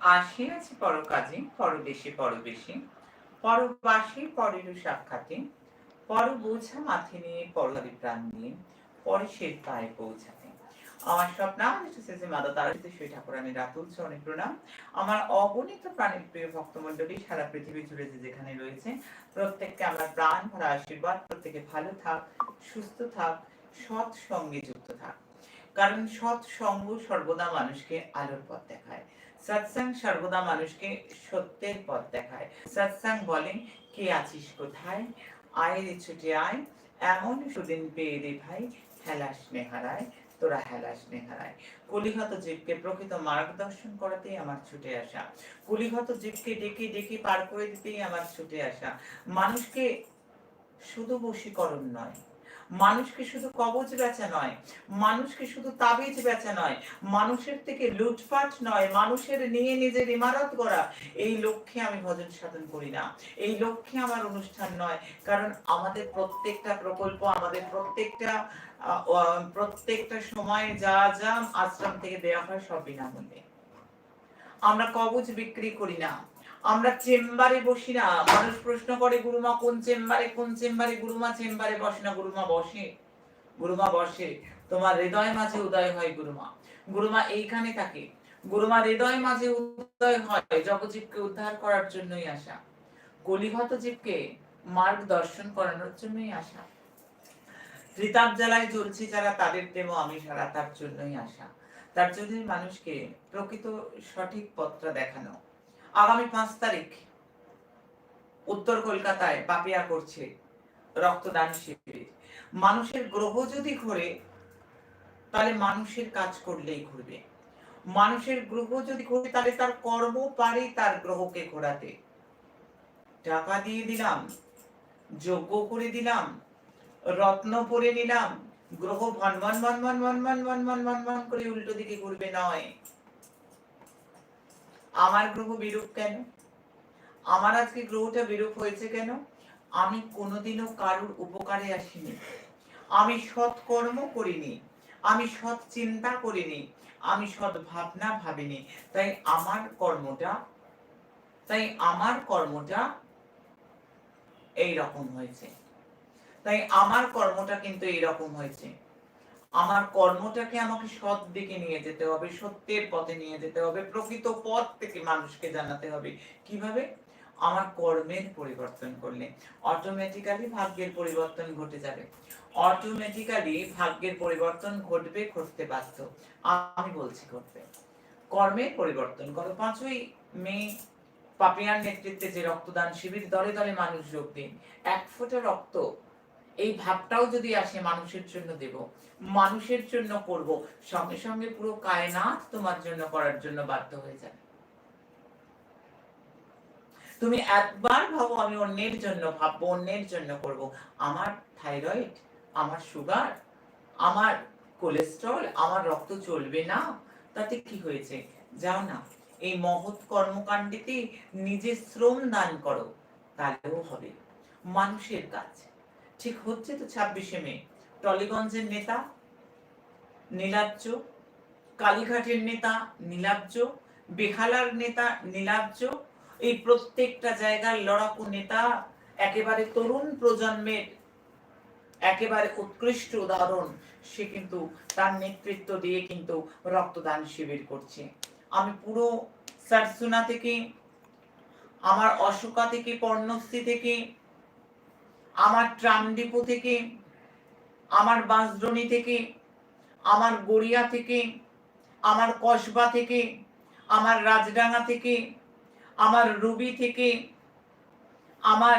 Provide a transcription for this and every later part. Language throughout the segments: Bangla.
আসিয়াছি পরকাজে, পরদেশে, পরবেশে। পরবাসে, পরের সাক্ষাতে। পর বোঝা মাথে নিয়ে প্রাণ পরে পায়ে পৌঁছাতে। আমার মাতা তারা সেই ঠাকুরানী চরণে প্রণাম। আমার অগণিত প্রাণের প্রিয় ভক্তমণ্ডলী, সারা পৃথিবী জুড়ে যে যেখানে রয়েছে, প্রত্যেককে আমার প্রাণ ভরা আশীর্বাদ, প্রত্যেকে ভালো থাক, সুস্থ থাক সৎ সঙ্গে যুক্ত থাক। কারণ সৎ সঙ্গ সর্বদা মানুষকে আলোর পথ দেখায়। সৎসাং সর্বদা মানুষকে সত্যের পথ দেখায়। সৎসাং বলে কে আছিস কোথায়? আয় রে ছুটে আয়। এমন সুদিন পেয়ে রে ভাই, হেলাস নেহারায়। তোরা হেলাস নেহারায়। কলিহত জীবকে প্রকৃত মার্গদর্শন করাতেই আমার ছুটে আসা। কলিহত জীবকে ডেকে ডেকে পার করে দিতেই আমার ছুটে আসা। মানুষকে শুধু বশীকরণ নয় মানুষকে শুধু কবচ বেচা নয়, মানুষকে শুধু তাবিজ বেচা নয়, মানুষের থেকে লুটপাট নয়, মানুষের নিয়ে নিজের ইমারত করা এই লক্ষ্যে আমি ভজন সাধন করি না। এই লক্ষ্যে আমার অনুষ্ঠান নয়, কারণ আমাদের প্রত্যেকটা প্রকল্প, আমাদের প্রত্যেকটা প্রত্যেকটা সময় যা যা আশ্রম থেকে দেওয়া হয় সব বিনামূল্যে। আমরা কবচ বিক্রি করি না। আমরা চেম্বারে বসি না। মানুষ প্রশ্ন করে, গুরুমা কোন চেম্বারে কোন চেম্বারে? গুরুমা চেম্বারে বসে না, গুরুমা বসে। গুরুমা বসে। তোমার হৃদয় মাঝে উদয় হয়, গুরুমা। গুরুমা এইখানে থাকে। গুরুমা হৃদয় মাঝে উদয় হয় জগজীবকে উদ্ধার করার জন্যই আসা। কলিহত জীবকে মার্গ দর্শন করানোর জন্যই আসা। ত্রিতাপ জ্বালায় জ্বলছি যারা, তাদের দেব আমি সারা তার জন্যই আসা। তার জন্যই মানুষকে প্রকৃত সঠিক পথটা দেখানো। আগামী পাঁচ তারিখ উত্তর কলকাতায় পাপিয়া করছে রক্তদান শিবিরে মানুষের গ্রহ যদি ঘোরে তাহলে মানুষের কাজ করলেই ঘুরবে মানুষের গ্রহ যদি ঘোরে তাহলে তার কর্ম পারে তার গ্রহকে ঘোরাতে টাকা দিয়ে দিলাম যোগ্য করে দিলাম রত্ন পরে নিলাম গ্রহ ভনমন ভনমন ভনমন ভনমন ভনমন করে উল্টো দিকে ঘুরবে নয় আমার গ্রহ বিরূপ কেন? আমার আজকে গ্রহটা বিরূপ হয়েছে কেন? আমি কোনোদিনও কারুর উপকারে আসিনি। আমি সৎ কর্ম করিনি। আমি সৎ চিন্তা করিনি। আমি সৎ ভাবনা ভাবিনি। তাই আমার কর্মটা, তাই আমার কর্মটা এই রকম হয়েছে। তাই আমার কর্মটা কিন্তু এই রকম হয়েছে। আমার কর্মটাকে আমাকে সৎ দিকে নিয়ে যেতে হবে, সত্যের পথে নিয়ে যেতে হবে, প্রকৃত পথ থেকে মানুষকে জানাতে হবে। কীভাবে? আমার কর্মের পরিবর্তন করলে। অটোমেটিক্যালি ভাগ্যের পরিবর্তন ঘটে যাবে। অটোমেটিক্যালি ভাগ্যের পরিবর্তন ঘটবে, ঘটতে বাধ্য। আমি বলছি ঘটবে। কর্মের পরিবর্তন করো। পাঁচই মে, পাপিয়ার নেতৃত্বে যে রক্তদান শিবির, দলে দলে মানুষ যোগ দিন। এক ফোঁটা রক্ত এই ভাবটাও যদি আসে, মানুষের জন্য দেব। মানুষের জন্য করব। সঙ্গে সঙ্গে পুরো কায়নাত তোমার জন্য করার জন্য বাধ্য হয়ে যাবে। তুমি একবার ভাবো, আমি অন্যের জন্য ভাববো, অন্যের জন্য করব। আমার থাইরয়েড, আমার সুগার, আমার কোলেস্ট্রল, আমার রক্ত চলবে না। তাতে কি হয়েছে? যাও না, এই মহৎ কর্মকাণ্ডেতে নিজে শ্রম দান করো, তাহলেও হবে। মানুষের কাজ। ঠিক হচ্ছে তো ছাব্বিশে মে। টলিগঞ্জের নেতা নীলাব্জ, কালীঘাটের নেতা নীলাব্জ, বেহালার নেতা নীলাব্জ, এই প্রত্যেকটা জায়গার লড়াকু নেতা একেবারে তরুণ প্রজন্মের একেবারে উৎকৃষ্ট উদাহরণ। সে কিন্তু তার নেতৃত্ব দিয়ে কিন্তু রক্তদান শিবির করছে। আমি পুরো সারসুনা থেকে, আমার অশোকা থেকে, পর্ণশ্রী থেকে আমার ট্রাম ডিপো থেকে, আমার বাঁশদ্রণী থেকে, আমার গড়িয়া থেকে, আমার কসবা থেকে, আমার রাজডাঙ্গা থেকে, আমার রুবি থেকে, আমার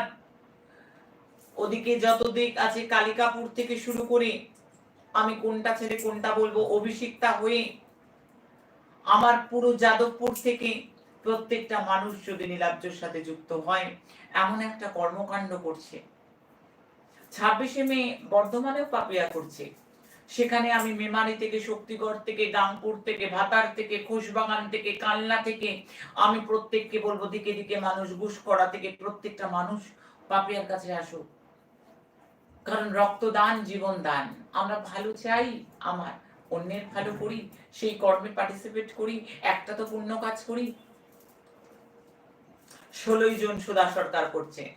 ওদিকে যত দিক আছে কালিকাপুর থেকে শুরু করে, আমি কোনটা ছেড়ে কোনটা বলব অভিষিক্তা হয়ে, আমার পুরো যাদবপুর থেকে প্রত্যেকটা মানুষ যদি নীলাব্জর সাথে যুক্ত হয়, এমন একটা কর্মকাণ্ড করছে। ছাব্বিশে মে বর্ধমানেও পাপিয়া করছে। সেখানে আমি মেমারি থেকে, শক্তিগড় থেকে গাংপুর থেকে, ভাতার থেকে খোশবাগান থেকে, কালনা থেকে, আমি প্রত্যেককে বলব দিকে দিকে মানুষ ঘুষকড়া থেকে প্রত্যেকটা মানুষ পাপিয়ার কাছে আসুক। কারণ রক্তদান জীবন দান। আমরা ভালো চাই, আমার অন্যের ভালো করি, সেই কর্মে পার্টিসিপেট করি, একটা তো পুণ্য কাজ করি। ষোলোই জুন সুধা সরকার করছে।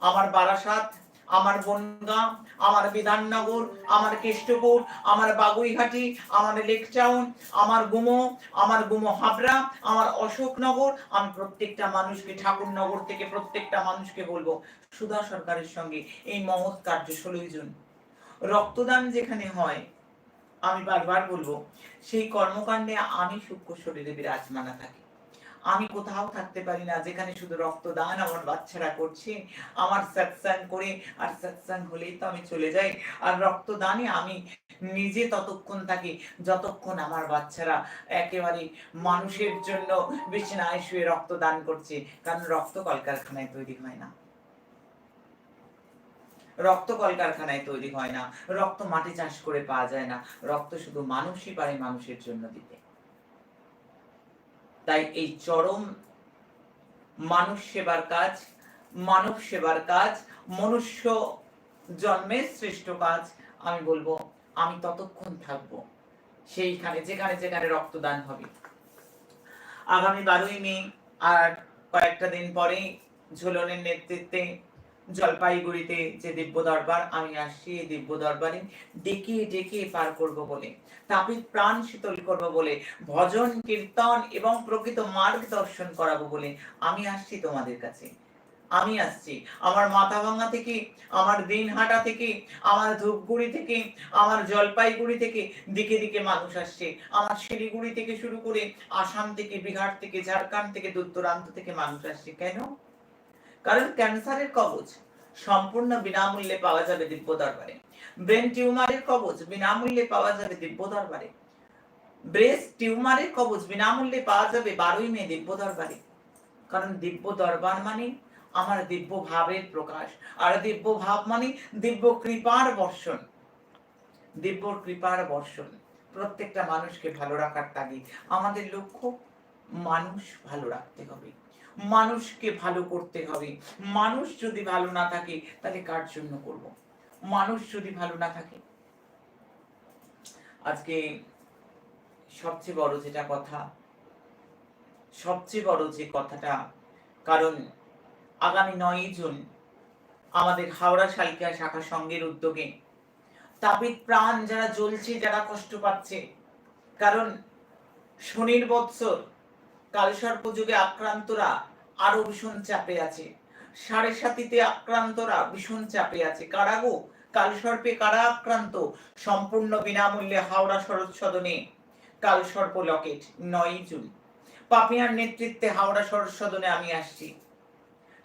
আমার বারাসাত আমার বনগাঁ, আমার বিধাননগর, আমার কেষ্টপুর, আমার বাগুইঘাটি, আমার লেকটাউন আমার গুমো আমার গুমো হাবড়া, আমার অশোকনগর, আমি প্রত্যেকটা মানুষকে ঠাকুরনগর থেকে প্রত্যেকটা মানুষকে বলব, সুধা সরকারের সঙ্গে এই মহৎ কার্য ষোলোই জুন। রক্তদান যেখানে হয়, আমি বারবার বলব, সেই কর্মকাণ্ডে আমি সূক্ষ্ম শরীরে বিরাজমানা থাকি। আমি কোথাও থাকতে পারি না, যেখানে শুধু রক্তদান আমার বাচ্চারা করছে, আমার সৎসাং করে, আর সৎসাং হলেই তো আমি চলে যাই। আর রক্তদানে আমি নিজে ততক্ষণ থাকি, যতক্ষণ আমার বাচ্চারা একেবারে মানুষের জন্য বেশি বিছানায় শুয়ে রক্তদান করছে, কারণ রক্ত কলকারখানায় তৈরি হয় না। রক্ত কলকারখানায় তৈরি হয় না, রক্ত মাটি চাষ করে পাওয়া যায় না, রক্ত শুধু মানুষই পারে মানুষের জন্য দিতে। তাই এই চরম মানুষ সেবার কাজ, মানব সেবার কাজ, মনুষ্য জন্মের শ্রেষ্ঠ কাজ, আমি বলব, আমি ততক্ষণ থাকব সেইখানে, যেখানে যেখানে রক্তদান হবে। আগামী বারোই মে আর কয়েকটা দিন পরে ঝুলনের নেতৃত্বে জলপাইগুড়িতে যে দিব্য দরবার, আমি আসছি এই দিব্য দরবারে ডেকে ডেকে পার করব বলে, তাপিত প্রাণ শীতল করব বলে, ভজন, কীর্তন এবং প্রকৃত মার্গ দর্শন করাবো বলে আমি আসছি তোমাদের কাছে। আমি আসছি। আমার মাথাভাঙা থেকে, আমার দিনহাটা থেকে, আমার ধূপগুড়ি থেকে, আমার জলপাইগুড়ি থেকে দিকে দিকে মানুষ আসছে। আমার শিলিগুড়ি থেকে শুরু করে আসাম থেকে, বিহার থেকে, ঝাড়খণ্ড থেকে, দূর দূরান্ত থেকে মানুষ আসছে। কেন? কারণ ক্যান্সারের কবচ সম্পূর্ণ বিনামূল্যে পাওয়া যাবে দিব্য দরবারে। ব্রেন টিউমারের কবচ বিনামূল্যে পাওয়া যাবে দিব্য দরবারে। ব্রেস্ট টিউমারের কবচ বিনামূল্যে পাওয়া যাবে বারোই মে দিব্য দরবারে। কারণ দিব্য দরবার মানে আমার দিব্য ভাবের প্রকাশ, আর দিব্য ভাব মানে দিব্য কৃপার বর্ষণ। দিব্য কৃপার বর্ষণ। প্রত্যেকটা মানুষকে ভালো রাখার তাগিদ। আমাদের লক্ষ্য মানুষ ভালো রাখতে হবে। মানুষকে ভালো করতে হবে। মানুষ যদি ভালো না থাকে, তাহলে কার জন্য করব? মানুষ যদি ভালো না থাকে, আজকে সবচেয়ে বড় যেটা কথা, সবচেয়ে বড় যে কথাটা, কারণ আগামী নয়ই জুন আমাদের হাওড়া শালিকা শাখা সংঘের উদ্যোগে তাপিত প্রাণ যারা জ্বলছে, যারা কষ্ট পাচ্ছে, কারণ শনির বৎসর কালসর্প যুগে আক্রান্তরা আরও ভীষণ চাপে আছে। সাড়ে সাতিতে আক্রান্তরা ভীষণ চাপে আছে। কারা গো? কালসর্পে কারা আক্রান্ত? সম্পূর্ণ বিনামূল্যে হাওড়া শরৎ সদনে কালসর্প লকেট নয় জুন। পাপিয়ার নেতৃত্বে হাওড়া শরৎ সদনে আমি আসছি।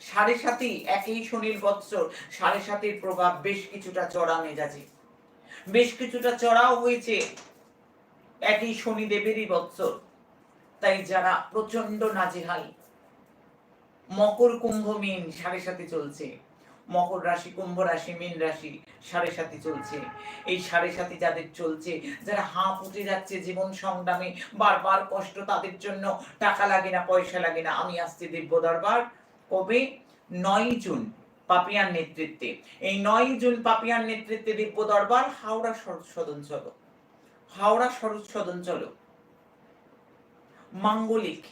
সাড়ে সাতি একই শনির বৎসর, সাড়ে সাতির প্রভাব বেশ কিছুটা চড়া মেজাজে। বেশ কিছুটা চড়াও হয়েছে একই শনিদেবেরই বৎসর। তাই যারা প্রচণ্ড নাজেহাল, মকর কুম্ভ মিন সাড়ে সাথে চলছে। মকর রাশি, কুম্ভ রাশি, মিন রাশি সাড়ে সাথে চলছে। এই সাড়ে সাথে যাদের চলছে, যারা হাঁ উঠে যাচ্ছে জীবন সংগ্রামে, বারবার কষ্ট তাদের জন্য, টাকা লাগে না, পয়সা লাগে না। আমি আসছি দিব্য দরবার। কবে? নয় জুন, পাপিয়ার নেতৃত্বে। এই নয় জুন, পাপিয়ার নেতৃত্বে দিব্য দরবার, হাওড়া সদন চলো। হাওড়া সদন চলো। মাঙ্গলিক।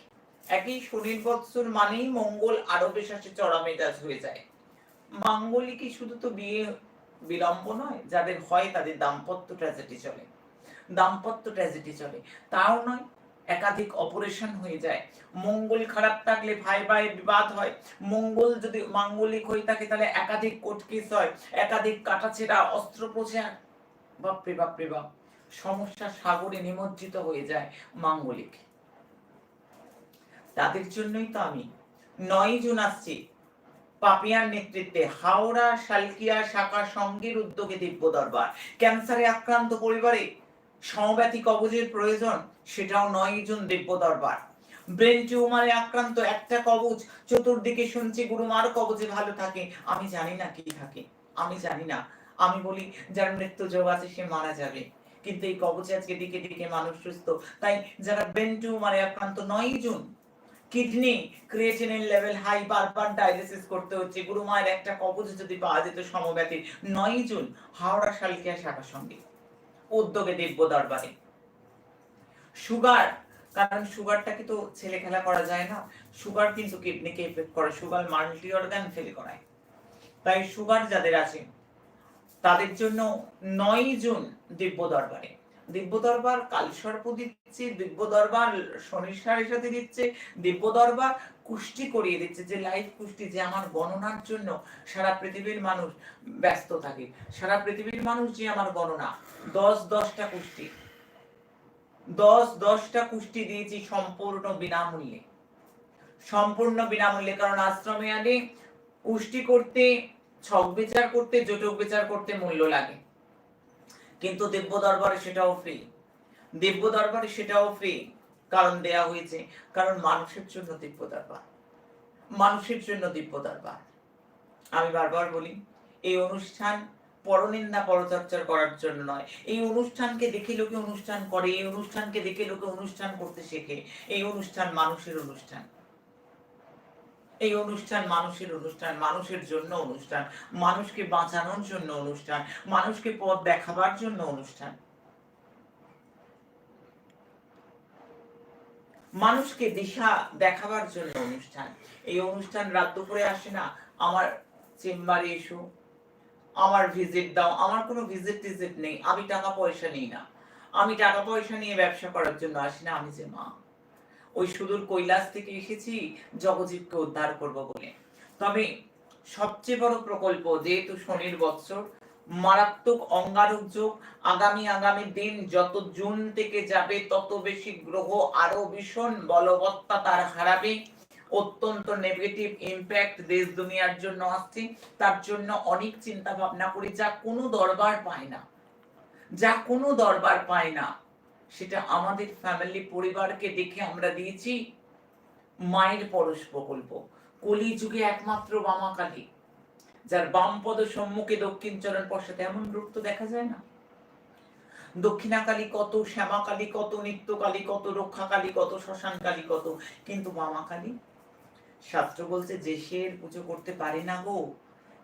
একই শনির বৎসর মানেই মঙ্গল আরও বেশাসে চড়া মেজাজ হয়ে যায়। মাঙ্গলিকই শুধু তো বিয়ে বিলম্ব নয়, যাদের হয় তাদের দাম্পত্য ট্র্যাজেডি চলে। দাম্পত্য ট্র্যাজেডি চলে। তাও নয়, একাধিক অপারেশন হয়ে যায়। মঙ্গল খারাপ থাকলে ভাই ভাই বিবাদ হয়। মঙ্গল যদি মাঙ্গলিক হয়ে থাকে তাহলে একাধিক কোর্ট কেস হয়। একাধিক কাটাছেড়া অস্ত্রোপচার বাপরে বাপরে, বাপ। সমস্যা সাগরে নিমজ্জিত হয়ে যায় মাঙ্গলিক। তাদের জন্যই তো আমি। নয় জুন আসছি। পাপিয়ার নেতৃত্বে হাওড়া, শালকিয়া শাখা সংঘের উদ্যোগে দিব্য দরবার ক্যান্সারে আক্রান্ত পরিবারে সমব্যাথী কবজের প্রয়োজন, সেটাও নয় জুন দিব্য দরবার ব্রেন টিউমারে আক্রান্ত একটা কবজ, চতুর্দিকে শুনছি গুরুমার কবজে ভালো থাকে। আমি জানি না কি থাকে। আমি জানি না। আমি বলি, যার মৃত্যু যোগ আছে, সে মারা যাবে। কিন্তু এই কবচে আজকে দিকে দিকে মানুষ সুস্থ। তাই যারা ব্রেন টিউমারে আক্রান্ত নয় জুন কিডনি ক্রিয়েটিনিন লেভেল হাই বারবার ডায়ালিসিস করতে হচ্ছে। গুরু মায়ের একটা কবজ যদি পাওয়া যেত সমব্যাথী নয় জুন হাওড়া শালকিয়া শাখার সঙ্গে। উদ্যোগে দিব্য দরবারে। সুগার, কারণ সুগারটাকে তো ছেলে খেলা করা যায় না। সুগার কিন্তু কিডনিকে এফেক্ট করে, সুগার মাল্টি অর্গান ফেলে করায়। তাই সুগার যাদের আছে, তাদের জন্য নয় জুন দিব্য দরবারে। দিব্য দরবার কালসর্প দিচ্ছে দিব্য দরবার শনির সাথে দিচ্ছে দিব্য দরবার কুষ্টি করিয়ে দিচ্ছে, যে লাইফ কুষ্টি, যে আমার গণনার জন্য সারা পৃথিবীর মানুষ ব্যস্ত থাকে, সারা পৃথিবীর মানুষ যে আমার গণনা, দশ দশটা কুষ্টি, দশ দশটা কুষ্টি দিয়েছি সম্পূর্ণ বিনামূল্যে সম্পূর্ণ বিনামূল্যে, কারণ আশ্রমে আগে কুষ্টি করতে, ছক বিচার করতে জটক বিচার করতে মূল্য লাগে। কিন্তু দিব্য দরবারে সেটাও ফ্রি দিব্য দরবারে সেটাও ফ্রি কারণ দেয়া হয়েছে, কারণ মানুষের জন্য দিব্য দরবার। মানুষের জন্য দিব্য দরবার। আমি বারবার বলি, এই অনুষ্ঠান পরনিন্দা পরচর্চার করার জন্য নয়। এই অনুষ্ঠানকে দেখে লোকে অনুষ্ঠান করে, এই অনুষ্ঠানকে দেখে লোকে অনুষ্ঠান করতে শেখে। এই অনুষ্ঠান মানুষের অনুষ্ঠান। এই অনুষ্ঠান মানুষের অনুষ্ঠান, মানুষের জন্য অনুষ্ঠান, মানুষকে বাঁচানোর জন্য অনুষ্ঠান, মানুষকে পথ দেখাবার জন্য অনুষ্ঠান। মানুষকে দিশা দেখাবার জন্য অনুষ্ঠান। এই অনুষ্ঠান রাত দুপুরে আসে না, আমার চেম্বারে এসো, আমার ভিজিট দাও, আমার কোনো ভিজিট টিজিট নেই, আমি টাকা পয়সা নিই না। আমি টাকা পয়সা নিয়ে ব্যবসা করার জন্য আসি না, আমি যে মা। ওই সুদূর কৈলাস থেকে এসেছি জগজীবকে উদ্ধার করব বলে। তবে সবচেয়ে বড় প্রকল্প যেহেতু শনির বৎসর, মারাত্মক অঙ্গারক যোগ আগামী আগামী দিন যত জুন থেকে যাবে তত বেশি গ্রহ আরও ভীষণ বলবত্তা তার হারাবে। অত্যন্ত নেগেটিভ ইম্প্যাক্ট দেশ দুনিয়ার জন্য আসছে। তার জন্য অনেক চিন্তা ভাবনা করি, যা কোনো দরবার পায় না। যা কোনো দরবার পায় না। সেটা আমাদের ফ্যামিলি পরিবারকে দেখে আমরা দিয়েছি। মায়ের পরশ প্রকল্প। কলি যুগে একমাত্র বামাকালী, যার বাম পদ সম্মুখে দক্ষিণ চরণ পশ্চাতে এমন রূপ তো দেখা যায় না। দক্ষিণাকালী কত, শ্যামাকালী কত, নিত্যকালী কত, রক্ষাকালী কত, শ্মশানকালী কত, কিন্তু বামাকালী? শাস্ত্র বলছে যে শের পুজো করতে পারে না গো।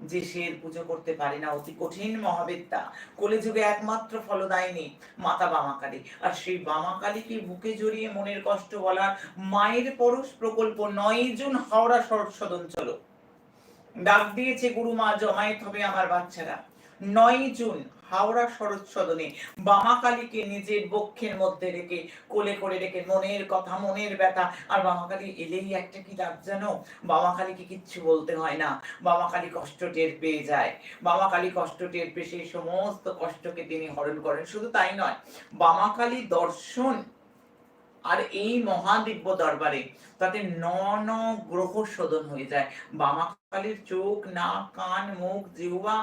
যে শের পুজো করতে পারে না, অতি কঠিন মহাবিদ্যা। কলিযুগে একমাত্র ফলদায়িনী মাতা বামাকালী। আর সেই বামাকালীকে বুকে জড়িয়ে মনের কষ্ট বলার মায়ের পরশ প্রকল্প নয় জুন হাওড়া সদন চলো। ডাক দিয়েছে গুরু মা জমায়েত হবে আমার বাচ্চারা। নয় জুন হাওড়া শরৎ সদনে বামাকালীকে নিজের বক্ষের মধ্যে রেখে, কোলে করে রেখে মনের কথা, মনের ব্যথা। আর বামাকালী এলেই একটা কি ডাক জানো বামাকালীকে কিচ্ছু বলতে হয় না। বামাকালী কষ্ট টের পেয়ে যায়। বামাকালী কষ্ট টের পেয়ে সেই সমস্ত কষ্টকে তিনি হরণ করেন। শুধু তাই নয়, বামাকালী দর্শন আর এই মহাদিব্য দরবারে তাতে ন গ্রহ শোধন হয়ে যায়। বামাকালীর চোখ না কান, মুখ, জিহ্বা,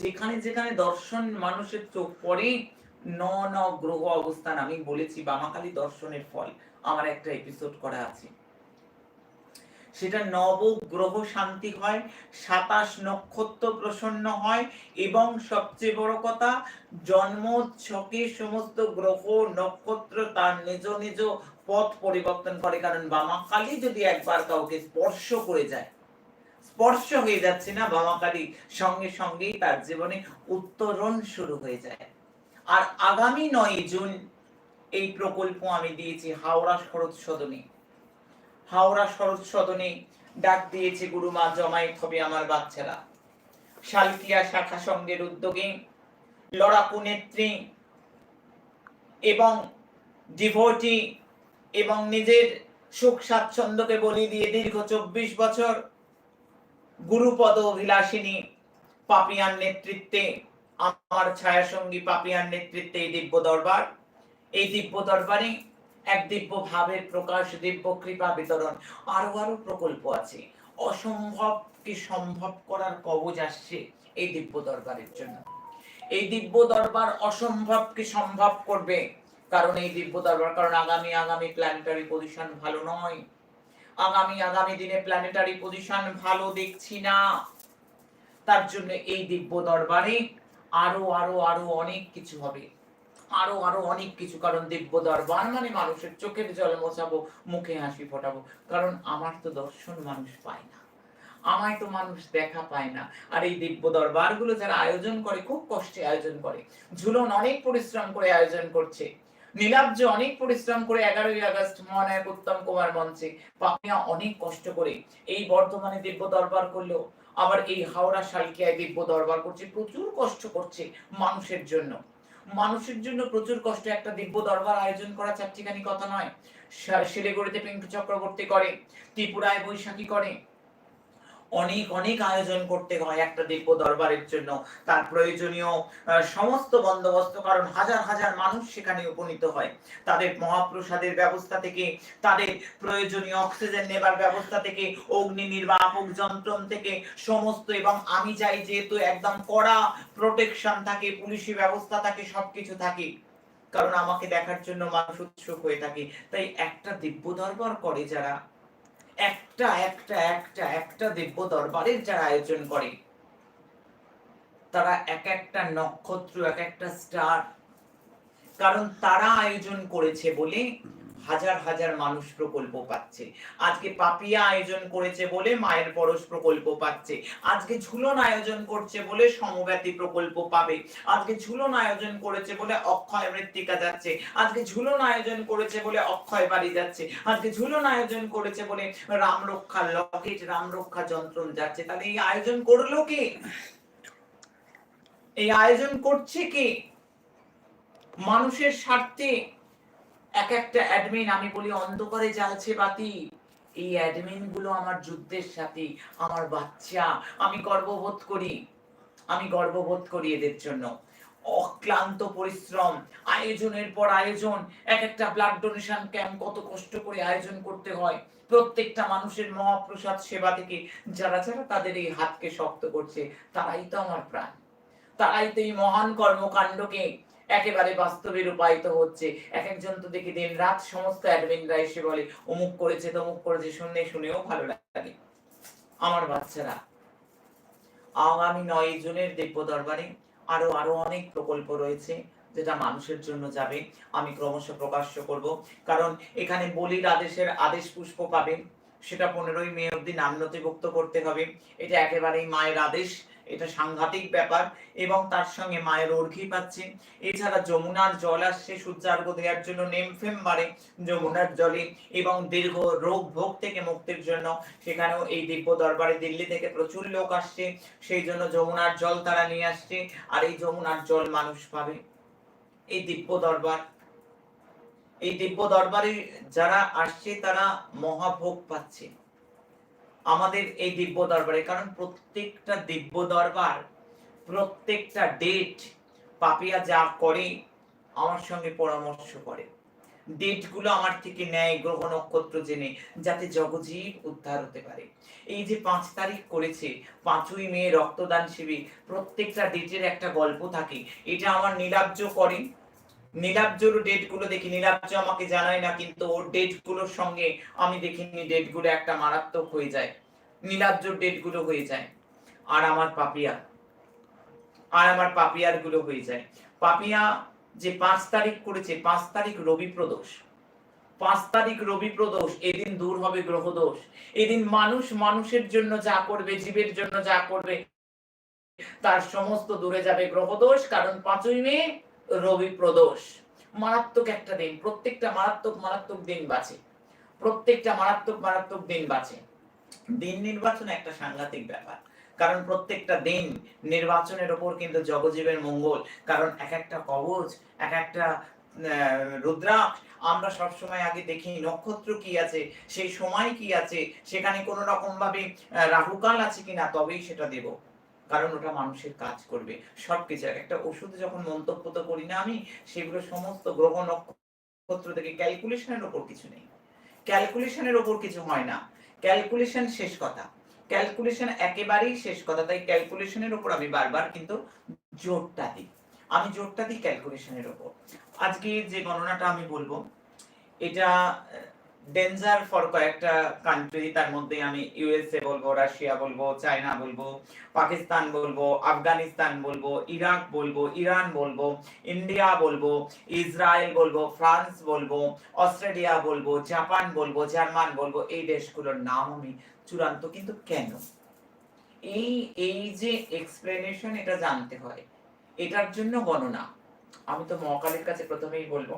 যেখানে যেখানে দর্শন মানুষের চোখ পড়ে ন ন গ্রহ অবস্থান। আমি বলেছি বামাকালী দর্শনের ফল। আমার একটা এপিসোড করা আছে। সেটা নব গ্রহ শান্তি হয়, সাতাশ নক্ষত্র প্রসন্ন হয় এবং সবচেয়ে বড় কথা জন্ম ছকে সমস্ত গ্রহ নক্ষত্র তার নিজ নিজ পথ পরিবর্তন করে। কারণ বামাকালী যদি একবার কাউকে স্পর্শ করে যায়, স্পর্শ হয়ে যাচ্ছে না বামাকালী সঙ্গে সঙ্গেই তার জীবনে উত্তরণ শুরু হয়ে যায়। আর আগামী নয় জুন এই প্রকল্প আমি দিয়েছি হাওড়া শরৎ সদনে। হাওড়া শরৎ সদনে ডাক দিয়েছে গুরুমা জমায়েত হবে আমার বাচ্চারা। শালকিয়া শাখা সংঘের উদ্যোগে লড়াকু নেত্রী এবং ডিভোটি এবং নিজের সুখ স্বাচ্ছন্দ্যকে বলি দিয়ে দীর্ঘ চব্বিশ বছর গুরুপদ অভিলাষিনী পাপিয়ার নেতৃত্বে, আমার ছায়াসঙ্গী পাপিয়ার নেতৃত্বে এই দিব্য দরবার। এই দিব্য দরবারে এক দিব্য ভাবের প্রকাশ, দিব্য কৃপা বিতরণ, আরও আরও প্রকল্প আছে। অসম্ভবকে সম্ভব করার কবজ আসছে এই দিব্য দরবারের জন্য। এই দিব্য দরবার অসম্ভবকে সম্ভব করবে? কারণ এই দিব্য দরবার, কারণ আগামী আগামী প্ল্যানেটারি পজিশন ভালো নয়। আগামী আগামী দিনে প্ল্যানেটারি পজিশন ভালো দেখছি না। তার জন্য এই দিব্য দরবারে আরও আরও আরও অনেক কিছু হবে। আরও আরও অনেক কিছু। কারণ দিব্য দরবার মানে মানুষের চোখের জল মোছাবো, মুখে হাসি ফোটাবো। কারণ আমার তো দর্শন মানুষ পায় না। আমায় তো মানুষ দেখা পায় না। আর এই দিব্য দরবারগুলো যারা আয়োজন করে, খুব কষ্টে আয়োজন করে। ঝুলন অনেক পরিশ্রম করে আয়োজন করছে। নীলাব্জ অনেক পরিশ্রম করে এগারোই আগস্ট মহানায়ক উত্তম কুমার মঞ্চে। পাপিয়া অনেক কষ্ট করে এই বর্তমানে দিব্য দরবার করল। আবার এই হাওড়া, শালকিয়ায় দিব্য দরবার করছে। প্রচুর কষ্ট করছে মানুষের জন্য। মানুষের জন্য প্রচুর কষ্ট একটা দিব্য দরবার আয়োজন করা চারটিখানি কথা নয়। শিলিগুড়িতে পিঙ্কু চক্রবর্তী করে, ত্রিপুরায় বৈশাখী করে অনেক অনেক আয়োজন করতে হয় একটা দিব্য দরবারের জন্য। তার প্রয়োজনীয় সমস্ত বন্দোবস্ত, কারণ হাজার হাজার মানুষ সেখানে উপনীত হয়। তাদের মহাপ্রসাদের ব্যবস্থা থেকে, তাদের প্রয়োজনীয় অক্সিজেন নেবার ব্যবস্থা থেকে, অগ্নি নির্বাপক যন্ত্রণ থেকে, সমস্ত এবং আমি চাই যেহেতু একদম কড়া প্রোটেকশন থাকে, পুলিশি ব্যবস্থা থাকে, সবকিছু থাকে, কারণ আমাকে দেখার জন্য মানুষ উৎসুক হয়ে থাকে। তাই একটা দিব্য দরবার করে যারা একটা একটা একটা একটা দিব্য দরবারের যারা আয়োজন করে, তারা এক একটা নক্ষত্র, এক একটা স্টার, কারণ তারা আয়োজন করেছে বলে হাজার হাজার মানুষ প্রকল্প পাচ্ছে। আজকে পাপিয়া আয়োজন করেছে বলে মায়ের পরশ প্রকল্প পাচ্ছে। আজকে ঝুলন আয়োজন করছে বলে সমব্যাপী প্রকল্প পাবে। আজকে ঝুলন আয়োজন করেছে বলে অক্ষয় মৃত্তিকা যাচ্ছে। আজকে ঝুলন আয়োজন করেছে বলে অক্ষয় বাড়ি যাচ্ছে। আজকে ঝুলন আয়োজন করেছে বলে রাম রক্ষা লকেট, রাম রক্ষা যন্ত্রণ যাচ্ছে। তাহলে এই আয়োজন করল কে? এই আয়োজন করছে কে? মানুষের স্বার্থে এক একটা অ্যাডমিন আমি বলি, অন্ধকারে জ্বালছে বাতি। এই অ্যাডমিনগুলো আমার যুদ্ধের সাথে, আমার বাচ্চা। আমি গর্ববোধ করি। আমি গর্ববোধ করি এদের জন্য। অক্লান্ত পরিশ্রম, আয়োজনের পর আয়োজন। এক একটা ব্লাড ডোনেশন ক্যাম্প কত কষ্ট করে আয়োজন করতে হয়। প্রত্যেকটা মানুষের মহাপ্রসাদ সেবা থেকে যারা যারা তাদের এই হাতকে শক্ত করছে, তারাই তো আমার প্রাণ। তারাই তো এই মহান কর্মকাণ্ডকে একেবারে বাস্তবে রূপায়িত হচ্ছে। এক একজন তো দেখি দিন রাত সমস্ত অ্যাডমিনরা এসে বলে, অমুক করেছে, তমুক করেছে শুনে শুনেও ভালো লাগে। আমার বাচ্চারা, আগামী নয় জুনের দিব্য দরবারে আরও আরও অনেক প্রকল্প রয়েছে যেটা মানুষের জন্য যাবে। আমি ক্রমশ প্রকাশ্য করব, কারণ এখানে বলির আদেশের আদেশ পুষ্প পাবে। সেটা পনেরোই মে অব্দি নাম নথিভুক্ত করতে হবে। এটা একেবারেই মায়ের আদেশ। এটা সাংঘাতিক ব্যাপার এবং তার সঙ্গে মায়ের অর্ঘি পাচ্ছে। এছাড়া যমুনার জল আসছে সূর্যার্ঘ দেওয়ার জন্য নেমফেম বাড়ে যমুনার জলে এবং দীর্ঘ রোগ ভোগ থেকে মুক্তির জন্য সেখানেও এই দিব্য দরবারে দিল্লি থেকে প্রচুর লোক আসছে। সেই জন্য যমুনার জল তারা নিয়ে আসছে আর এই যমুনার জল মানুষ পাবে। এই দিব্য দরবার, এই দিব্য দরবারে যারা আসছে তারা মহাভোগ পাচ্ছে। আমাদের এই দিব্য দরবারে, কারণ প্রত্যেকটা দিব্য দরবার, প্রত্যেকটা ডেট পাপিয়া যা করে, আমার সঙ্গে পরামর্শ করে। ডেটগুলো আমার থেকে নেয়, গ্রহ নক্ষত্র জেনে, যাতে জগজীব উদ্ধার হতে পারে। এই যে পাঁচ তারিখ করেছে, পাঁচই মে রক্তদান শিবির, প্রত্যেকটা ডেটের একটা গল্প থাকে। এটা আমার নীলাব্জ করে নীলাব্জর ডেটগুলো দেখি। নীলাব্জ আমাকে জানায় না, কিন্তু ওর ডেটগুলোর সঙ্গে আমি দেখিনি ডেটগুলো একটা মারাত্মক হয়ে যায়। নীলাব্জর ডেটগুলো হয়ে যায়। আর আমার পাপিয়া। আর আমার পাপিয়ারগুলো হয়ে যায়। পাপিয়া যে পাঁচ তারিখ করেছে, পাঁচ তারিখ রবি প্রদোষ। পাঁচ তারিখ রবি প্রদোষ, এদিন দূর হবে গ্রহদোষ। এদিন মানুষ মানুষের জন্য যা করবে, জীবের জন্য যা করবে, তার সমস্ত দূরে যাবে গ্রহদোষ, কারণ পাঁচই মে রবি প্রদোষ। মারাত্মক একটা দিন, প্রত্যেকটা মারাত্মক মারাত্মক দিন বাঁচে। প্রত্যেকটা মারাত্মক মারাত্মক দিন বাঁচে। দিন নির্বাচন একটা সাংঘাতিক ব্যাপার। কারণ প্রত্যেকটা দিন নির্বাচনের ওপর কিন্তু জগজীবের মঙ্গল। কারণ এক একটা কবচ এক একটা রুদ্রাক্ষ, আমরা সব সময় আগে দেখি নক্ষত্র কি আছে, সেই সময় কি আছে, সেখানে কোনো রকম ভাবে রাহুকাল আছে কিনা, তবেই সেটা দেব। কারণ ওটা মানুষের কাজ করবে। সবকিছু একটা ওষুধ যখন মন্তব্য তো করি না আমি, সেগুলো সমস্ত গ্রহ নক্ষত্র থেকে ক্যালকুলেশনের ওপর কিছু নেই। ক্যালকুলেশনের ওপর কিছু হয় না। ক্যালকুলেশন শেষ কথা। ক্যালকুলেশন একেবারেই শেষ কথা। তাই ক্যালকুলেশনের ওপর আমি বারবার কিন্তু জোরটা দিই। আমি জোরটা দিই ক্যালকুলেশনের ওপর। আজকে যে গণনাটা আমি বলব, এটা ডেঞ্জার ফর কয়েকটা কান্ট্রি তার মধ্যে আমি ইউএসএ বলব রাশিয়া বলব চায়না বলব পাকিস্তান বলব আফগানিস্তান বলব ইরাক বলব ইরান বলব ইন্ডিয়া বলব ইসরায়েল বলব ফ্রান্স বলব অস্ট্রেলিয়া বলব জাপান বলব জার্মান বলব, এই দেশগুলোর নাম আমি চূড়ান্ত কিন্তু কেন? এই এই যে এক্সপ্লেনেশন এটা জানতে হয়, এটার জন্য গণনা। আমি তো মহাকালীর কাছে প্রথমেই বলব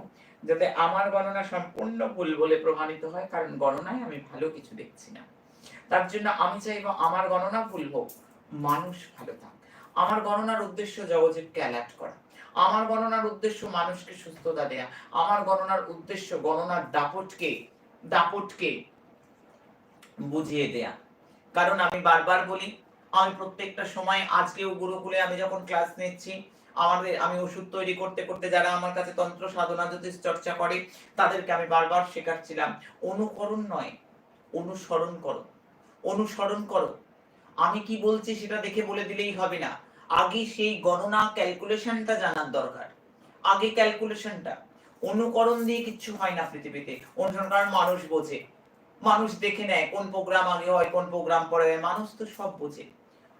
যাতে আমার গণনা সম্পূর্ণ ভুল বলে প্রমাণিত হয়, কারণ গণনায় আমি ভালো কিছু দেখছি না। তার জন্য আমি চাইব আমার গণনা ভুল হোক, মানুষ ভালো থাক। আমার গণনার উদ্দেশ্য জগজীবকে অ্যালার্ট করা। আমার গণনার উদ্দেশ্য মানুষকে সুস্থতা দেয়া। আমার গণনার উদ্দেশ্য গণনার দাপটকে দাপটকে বুঝিয়ে দেয়া। কারণ আমি বারবার বলি, আমি প্রত্যেকটা সময় আজকেও গুরুকুলে আমি যখন ক্লাস নিচ্ছি আমাদের, আমি ওষুধ তৈরি করতে করতে যারা আমার কাছে তন্ত্র সাধনা জ্যোতিষ চর্চা করে, তাদেরকে আমি বারবার শেখাচ্ছিলাম, অনুকরণ নয়, অনুসরণ করো অনুসরণ করো। আমি কি বলছি সেটা দেখে বলে দিলেই হবে না। আগে সেই গণনা ক্যালকুলেশনটা জানার দরকার। আগে ক্যালকুলেশনটা অনুকরণ দিয়ে কিচ্ছু হয় না পৃথিবীতে। অনুসরণ কারণ মানুষ বোঝে। মানুষ দেখে নেয় কোন প্রোগ্রাম আগে হয়, কোন প্রোগ্রাম পরে হয়। মানুষ তো সব বোঝে।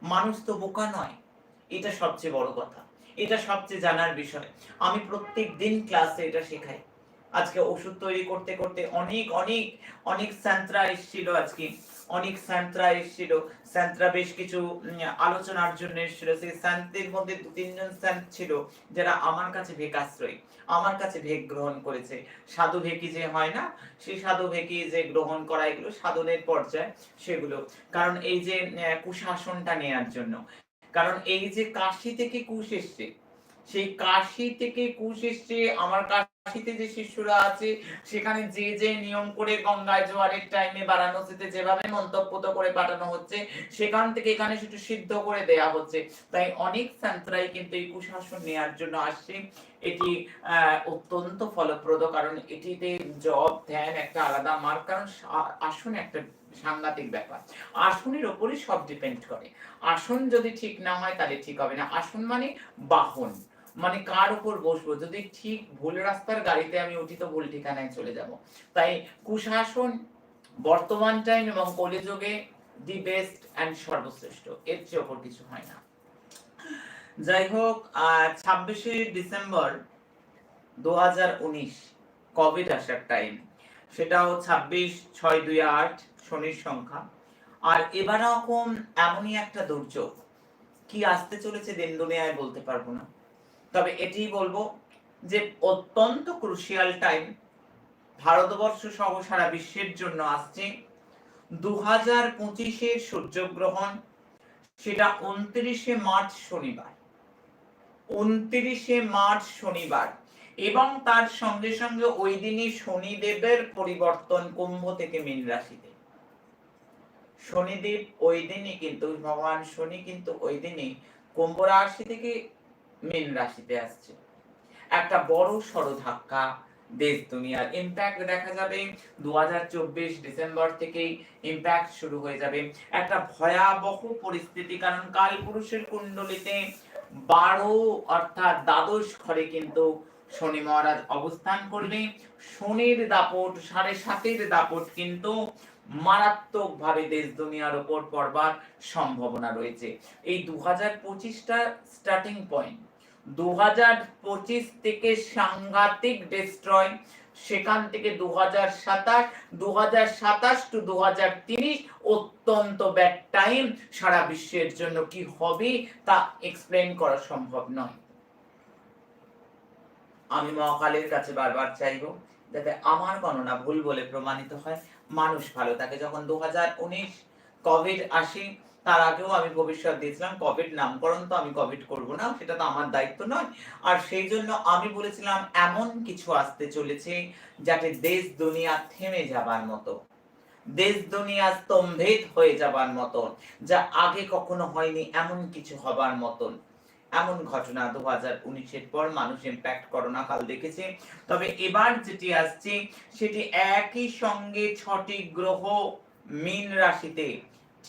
মানুষ তো বোকা নয়। এটা সবচেয়ে বড় কথা। এটা সবচেয়ে জানার বিষয়। আমি প্রত্যেক দিন ক্লাসে এটা শেখাই। আজকে ওষুধ তৈরি করতে করতে অনেক অনেক অনেক স্যান্ত্রা এসেছিল আজকে। অনেক স্যান্ত্রা এসেছিল। স্যান্ত্রা বেশ কিছু আলোচনার জন্য এসেছিল। সেই স্যান্তের মধ্যে দু তিনজন স্যান্ত ছিল যারা আমার কাছে ভেকাশ্রয়ী আমার কাছে ভেক গ্রহণ করেছে। সাধু ভেকি যে হয় না, সেই সাধু ভেকি যে গ্রহণ করা এগুলো সাধনের পর্যায়ে, সেগুলো। কারণ এই যে কুশাসনটা নেয়ার জন্য কারণ এই যে কাশি থেকে কুশ এসছে, সেই কাশি থেকে কুশ এসছে, আমার কাশিতে যে শিষ্যরা আছে, সেখানে যে যে নিয়ম করে গঙ্গায় জোয়ারের টাইমে বারাণসীতে যেভাবে মন্তব্য তো করে পাঠানো হচ্ছে, সেখান থেকে এখানে শুধু সিদ্ধ করে দেয়া হচ্ছে। তাই অনেক সান্ত্রাই কিন্তু এই কুশাসন নেওয়ার জন্য আসছে। এটি অত্যন্ত ফলপ্রদ কারণ এটিতে জব, ধ্যান একটা আলাদা মার্ক কারণ আসন একটা সাংঘাতিক ব্যাপার। আসনের ওপরই সব ডিপেন্ড করে। আসন যদি ঠিক না হয়, তাহলে ঠিক হবে না। আসন মানে বাহন মানে কার উপর বসবো? যদি ঠিক ভুল রাস্তার গাড়িতে আমি উঠি, তো ভুল ঠিকানায় চলে যাব। তাই কুশাসন বর্তমান টাইম এবং কলিযুগে দি বেস্ট অ্যান্ড সর্বশ্রেষ্ঠ। এর চেয়ে ওপর কিছু হয় না। যাই হোক ছাব্বিশে ডিসেম্বর দু হাজার উনিশ কোভিড আসার টাইম সেটাও ছাব্বিশ, ছয়, দুই, আট, শনির সংখ্যা। আর এবার রকম এমনই একটা দুর্যোগ, কি আসতে চলেছে দিন দুনিয়ায় বলতে পারব না। তবে এটি বলব যে অত্যন্ত ক্রুশিয়াল টাইম ভারতবর্ষ সহ সারা বিশ্বের জন্য আসছে। দু হাজার পঁচিশের সূর্যগ্রহণ, সেটা উনত্রিশে মার্চ শনিবার। উনত্রিশে মার্চ শনিবার এবং তার সঙ্গে সঙ্গে ওই দিনই শনিদেবের পরিবর্তন কুম্ভ থেকে মীন রাশিতে। শনিদেব ওই দিনই কিন্তু, ভগবান শনি কিন্তু ওই দিনই কুম্ভ রাশি থেকে মীন রাশিতে আসছে। একটা বড় সড় ধাক্কা দেশ দুনিয়ার। ইম্প্যাক্ট দেখা যাবে দু হাজার চব্বিশ ডিসেম্বর থেকেই ইম্প্যাক্ট শুরু হয়ে যাবে। একটা ভয়াবহ পরিস্থিতি, কারণ কাল পুরুষের কুণ্ডলিতে বারো অর্থাৎ দ্বাদশ ঘরে কিন্তু শনি মহারাজ অবস্থান করবে শনির দাপট, সাড়ে সাতের দাপট কিন্তু মারাত্মক ভাবে দেশ দুনিয়ার ওপর পড়বার সম্ভাবনা রয়েছে। এই দু হাজার পঁচিশটা স্টার্টিং পয়েন্ট দু হাজার পঁচিশ থেকে সাংঘাতিক ডিস্ট্রয় সেখান থেকে দু হাজার সাতাশ দু হাজার সাতাশ টু দু হাজার তিরিশ অত্যন্ত ব্যাড টাইম সারা বিশ্বের জন্য। কি হবে তা এক্সপ্লেন করা সম্ভব নয়। আমি মহাকালের কাছে বারবার চাইব যাতে আমার গণনা ভুল বলে প্রমাণিত হয়। মানুষ ভালো থাকে। যখন দু হাজার উনিশ কোভিড আসি তার আগেও আমি ভবিষ্যৎ দিয়েছিলাম কোভিড নামকরণ তো আমি কোভিড করব না, সেটা তো আমার দায়িত্ব নয়। আর সেই জন্য আমি বলেছিলাম, এমন কিছু আসতে চলেছে যাতে দেশ দুনিয়া থেমে যাবার মতো, দেশ দুনিয়া স্তম্ভিত হয়ে যাবার মতন যা আগে কখনো হয়নি, এমন কিছু হবার মতন। এমন ঘটনা দু হাজার উনিশের পর মানুষ ইম্প্যাক্ট করোনা কাল দেখেছে। তবে এবার যেটি আসছে, সেটি একই সঙ্গে ছটি গ্রহ মীন রাশিতে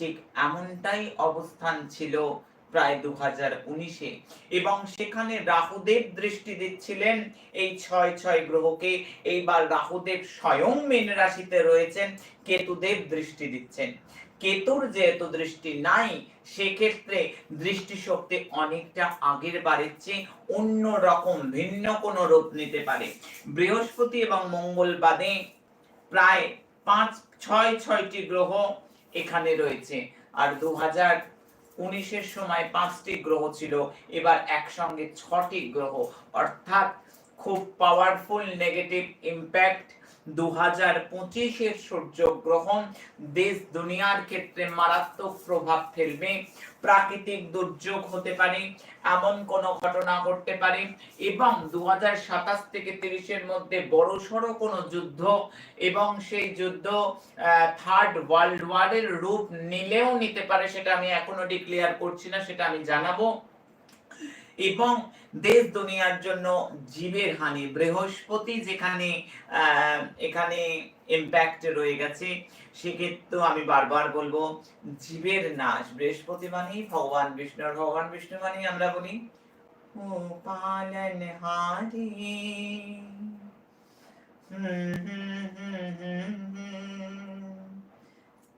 ঠিক এমনটাই অবস্থান ছিল প্রায় দু হাজার উনিশে। এবং সেখানে রাহুদেব দৃষ্টি দিচ্ছিলেন এই ছয় ছয় গ্রহকে। এইবার রাহুদেব স্বয়ং মীন রাশিতে রয়েছেন, কেতুদেব দৃষ্টি দিচ্ছেন। কেতুর যেহেতু দৃষ্টি নাই, সেক্ষেত্রে দৃষ্টিশক্তি অনেকটা আগের বারের চেয়ে অন্য রকম, ভিন্ন কোনো রূপ নিতে পারে। বৃহস্পতি এবং মঙ্গল বাদে প্রায় পাঁচ, ছয়, ছয়টি গ্রহ এখানে রয়েছে। আর দু হাজার উনিশের সময় পাঁচটি গ্রহ ছিল, এবার একসঙ্গে ছটি গ্রহ। অর্থাৎ খুব পাওয়ারফুল নেগেটিভ ইম্প্যাক্ট দু হাজার পঁচিশের সূর্যগ্রহণ দেশ দুনিয়ার ক্ষেত্রে মারাত্মক প্রভাব ফেলবে। প্রাকৃতিক দুর্যোগ হতে পারে, এমন কোন ঘটনা ঘটতে পারে এবং দু সাতাশ থেকে তিরিশের মধ্যে বড় সড়ো কোনো যুদ্ধ এবং সেই যুদ্ধ থার্ড ওয়ার্ল্ড ওয়ারের রূপ নিলেও নিতে পারে সেটা আমি এখনও ডিক্লেয়ার করছি না, সেটা আমি জানাব। এবং দেশ দুনিয়ার জন্য জীবের হানি বৃহস্পতি যেখানে আহ, এখানে ইম্প্যাক্ট রয়ে গেছে সেক্ষেত্রে আমি বারবার বলবো জীবের নাশ বৃহস্পতি মানেই ভগবান বিষ্ণু আর ভগবান বিষ্ণু মানেই আমরা বলি ও পালন হারি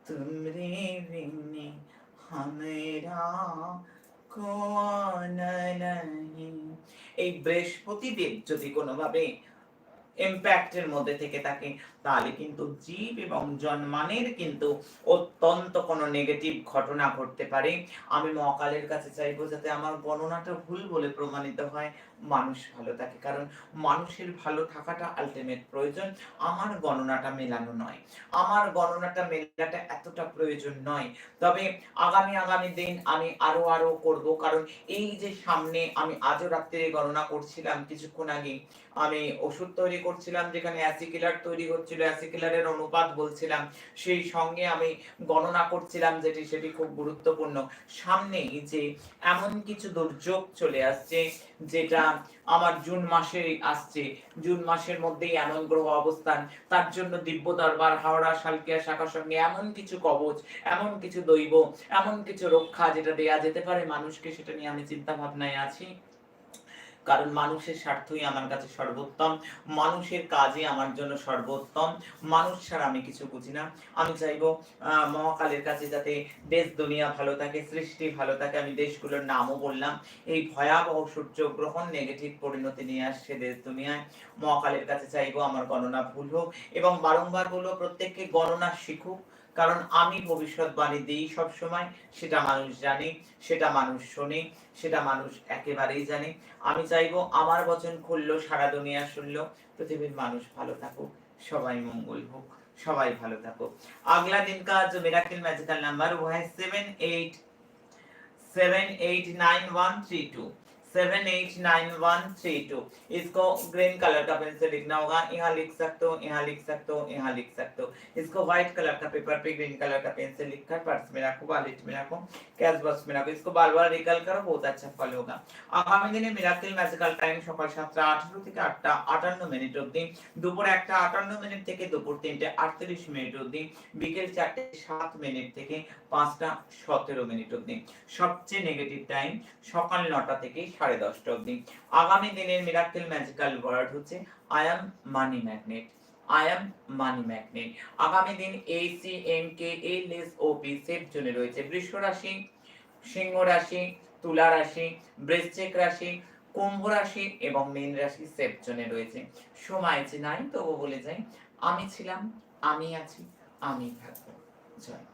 तुमरे बिन हमरा কোন नहीं এই বৃহস্পতি দেব যদি কোনোভাবে ইম্প্যাক্টের মধ্যে থেকে থাকে, তাহলে কিন্তু জীব এবং জন্মানের কিন্তু অত্যন্ত কোনো নেগেটিভ ঘটনা ঘটতে পারে। আমি মহাকালের কাছে চাইব যাতে আমার গণনাটা ভুল বলে প্রমাণিত হয়, মানুষ ভালো থাকে। কারণ মানুষের ভালো থাকাটা আলটিমেট প্রয়োজন, আমার গণনাটা মেলানো নয়। আমার গণনাটা মেলাটা এতটা প্রয়োজন নয়। তবে আগামী আগামী দিন আমি আরও আরও করব। কারণ এই যে সামনে আমি আজও রাত্রে গণনা করছিলাম, কিছুক্ষণ আগে আমি ওষুধ তৈরি করছিলাম, যেখানে অ্যাসিকিলার তৈরি হচ্ছিল অ্যাসিকিলারের অনুপাত বলছিলাম। সেই সঙ্গে আমি গণনা করছিলাম যেটি, সেটি খুব গুরুত্বপূর্ণ। সামনেই যে এমন কিছু দুর্যোগ চলে আসছে, যেটা আমার জুন মাসে আসছে। জুন মাসের মধ্যেই এমন গ্রহ অবস্থান, তার জন্য দিব্য দরবার, হাওড়া শালকিয়া শাখার সঙ্গে এমন কিছু কবচ, এমন কিছু দৈব, এমন কিছু রক্ষা যেটা দেয়া যেতে পারে মানুষকে, সেটা নিয়ে আমি চিন্তা ভাবনায় আছি। কারণ মানুষের স্বার্থই আমার কাছে সর্বোত্তম, মানুষের কাজই আমার জন্য সর্বোত্তম, মানুষ ছাড়া আমি কিছু বুঝি না। আমি চাইব মহাকালের কাছে যাতে দেশ, দুনিয়া ভালো থাকে, সৃষ্টি ভালো থাকে, আমি দেশগুলোর নামও বললাম। এই ভয়াবহ সূর্যগ্রহণ নেগেটিভ পরিণতি নিয়ে আসছে দেশ, দুনিয়ায়। মহাকালের কাছে চাইব আমার গণনা ভুল হোক এবং বারংবার বলব, প্রত্যেককে গণনা শিখুক। কারণ আমি ভবিষ্যৎবাণী দিই সবসময়, সেটা মানুষ জানে, সেটা মানুষ শোনে, সেটা মানুষ একেবারেই জানে। আমি চাইব আমার বচন খুললো, সারা দুনিয়া শুনলো, পৃথিবীর মানুষ ভালো থাকুক, সবাই মঙ্গল হোক, সবাই ভালো থাকো আগলা দিন কা যে মিরাকেল ম্যাজিক্যাল নাম্বার वो है 78789132 seven eight nine one three two seven eight nine one three two इसको ग्रीन कलर का पेन से लिखना होगा यहाँ लिख सकते हो यहाँ लिख सकते हो यहाँ लिख सकते हो इसको व्हाइट कलर का पेपर पे ग्रीन कलर का पेन से लिखकर पर्स में रखो वॉलेट में रखो कैश बॉक्स में रखो इसको बार बार रिकल करो बहुत अच्छा फल होगा আগামী দিনে মিরাকেল ম্যাজিক্যাল টাইম সকাল সাতটা আঠারো থেকে আটটা আটান্ন মিনিট অবধি দুপুর একটা আটান্ন মিনিট থেকে দুপুর তিনটে আটত্রিশ মিনিট অবধি বিকেল চারটে সাত মিনিট থেকে পাঁচটা সতেরো মিনিট অবধি। সবচেয়ে নেগেটিভ টাইম সকাল নটা থেকে সাড়ে দশটা অবধি। আগামী দিনের মিরাকেল ম্যাজিক্যাল ওয়ার্ড হচ্ছে I am money magnet. I am money magnet. আগামী দিন এ সি এম কে এ লেস ও পি সেফ জোনে রয়েছে বৃষ রাশি, সিংহ রাশি, তুলা রাশি, বৃশ্চিক রাশি, কুম্ভ রাশি এবং মীন রাশি সেফ জোনে রয়েছে। সময় যে নাই তবু বলে যাই, আমি ছিলাম, আমি আছি, আমি থাকব। জয়।